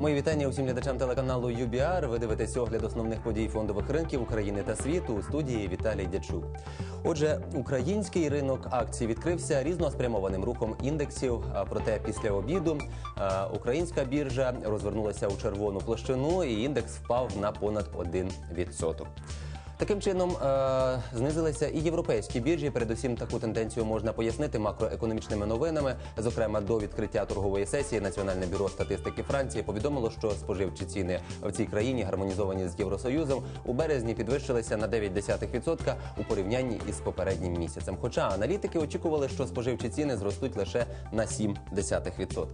Мої вітання усім глядачам телеканалу UBR. Ви дивитесь огляд основних подій фондових ринків України та світу у студії Віталій Дячук. Отже, український ринок акцій відкрився різноспрямованим рухом індексів. Проте після обіду українська біржа розвернулася у червону площину, і індекс впав на понад 1%. Таким чином е, знизилися і європейські біржі. Передусім, таку тенденцію можна пояснити макроекономічними новинами. Зокрема, до відкриття торгової сесії Національне бюро статистики Франції повідомило, що споживчі ціни в цій країні, гармонізовані з Євросоюзом, у березні підвищилися на 0,9% у порівнянні із попереднім місяцем. Хоча аналітики очікували, що споживчі ціни зростуть лише на 0,7%.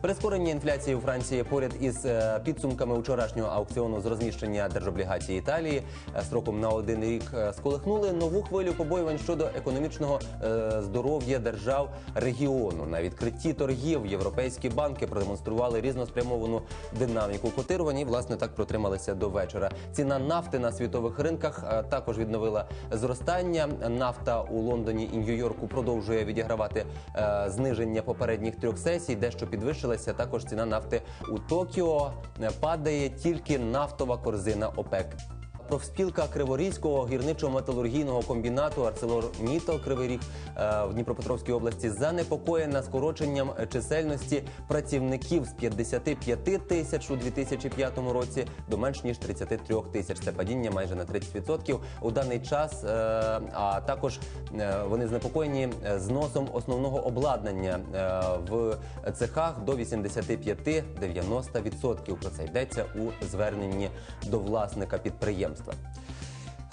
Прискорення інфляції у Франції поряд із е, підсумками вчорашнього аукціону з розміщення держоблігацій Італії е, строком на один рік е, сколихнули нову хвилю побоювань щодо економічного е, здоров'я держав регіону. На відкритті торгів європейські банки продемонстрували різноспрямовану динаміку котирувань і власне так протрималися до вечора. Ціна нафти на світових ринках е, також відновила зростання. Нафта у Лондоні і Нью-Йорку продовжує відігравати зниження попередніх трьох сесій, дещо підвищилася також ціна нафти у Токіо. Падає тільки нафтова корзина ОПЕК. Профспілка Криворізького гірничо-металургійного комбінату «Арселор-Мітал» Кривий Ріг е, в Дніпропетровській області занепокоєна скороченням чисельності працівників з 55 тисяч у 2005 році до менш ніж 33 тисяч. Це падіння майже на 30% у даний час. е, А також е, вони занепокоєні зносом основного обладнання в цехах до 85-90%. Про це йдеться у зверненні до власника підприємства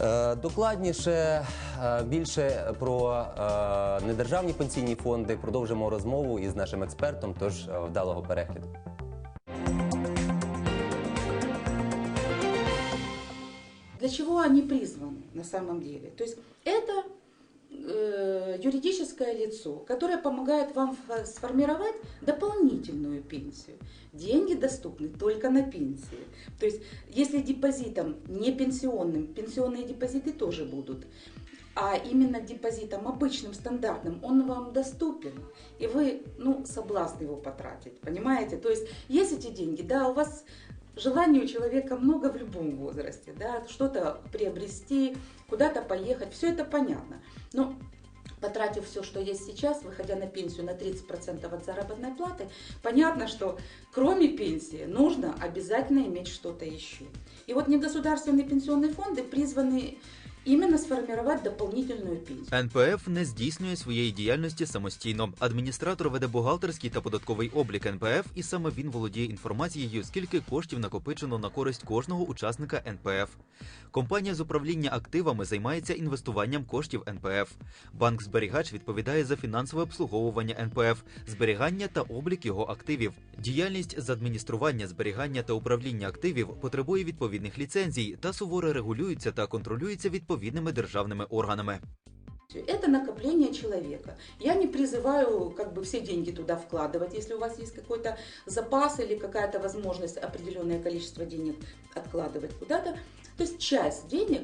Е, Докладніше е, більше про е, недержавні пенсійні фонди продовжимо розмову із нашим експертом. Тож е, вдалого перегляду. Для чего они призваны на самом деле? То есть это э, юридическое лицо, которое помогает вам сформировать дополнительную пенсию. Деньги доступны только на пенсии. То есть если депозитом не пенсионным, пенсионные депозиты тоже будут, а именно депозитом обычным, стандартным, он вам доступен, и вы, ну, соблазн его потратить, понимаете? То есть есть эти деньги, да, у вас желаний у человека много в любом возрасте, да, что-то приобрести, куда-то поехать, все это понятно. Но потратив все, что есть сейчас, выходя на пенсию на 30% от заработной платы, понятно, что кроме пенсии нужно обязательно иметь что-то еще. И вот негосударственные пенсионные фонды призваны именно сформировать дополнительную пенсию. НПФ не здійснює своєї діяльності самостійно. Адміністратор веде бухгалтерський та податковий облік НПФ, і саме він володіє інформацією, скільки коштів накопичено на користь кожного учасника НПФ. Компанія з управління активами займається інвестуванням коштів НПФ. Банк зберігач відповідає за фінансове обслуговування НПФ, зберігання та облік його активів. Діяльність з адміністрування, зберігання та управління активів потребує відповідних ліцензій та суворо регулюється та контролюється відповідними державними органами. Это накопление человека. Я не призываю как бы все деньги туда вкладывать. Если у вас есть какой-то запас или какая-то возможность определенное количество денег откладывать куда-то, то есть часть денег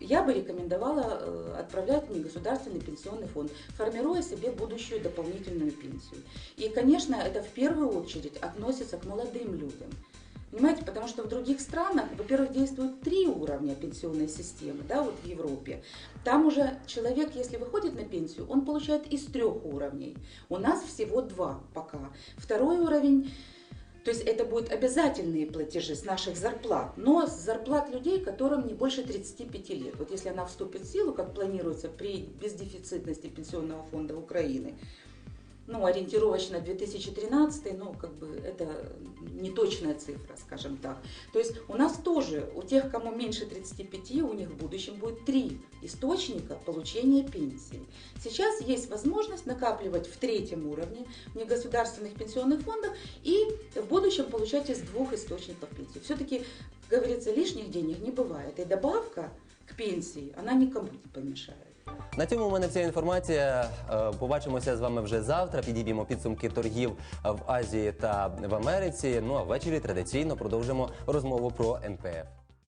я бы рекомендовала э, отправлять в негосударственный пенсионный фонд, формируя себе будущую дополнительную пенсию. И, конечно, это в первую очередь относится к молодым людям. Понимаете, потому что в других странах, во-первых, действуют три уровня пенсионной системы, да, вот в Европе. Там уже человек, если выходит на пенсию, он получает из трех уровней. У нас всего два пока. Второй уровень, то есть это будут обязательные платежи с наших зарплат, но с зарплат людей, которым не больше 35 лет. Вот если она вступит в силу, как планируется при бездефицитности пенсионного фонда Украины, ну, ориентировочно 2013, ну, как бы это неточная цифра, скажем так. То есть у нас тоже, у тех, кому меньше 35, у них в будущем будет три источника получения пенсии. Сейчас есть возможность накапливать в третьем уровне в негосударственных пенсионных фондах и в будущем получать из двух источников пенсии. Все-таки, говорится, лишних денег не бывает. И добавка к пенсии, она никому не помешает. На цьому у мене вся інформація. Е, Побачимося з вами вже завтра. Підіб'ємо підсумки торгів в Азії та в Америці. Ну а ввечері традиційно продовжимо розмову про НПФ.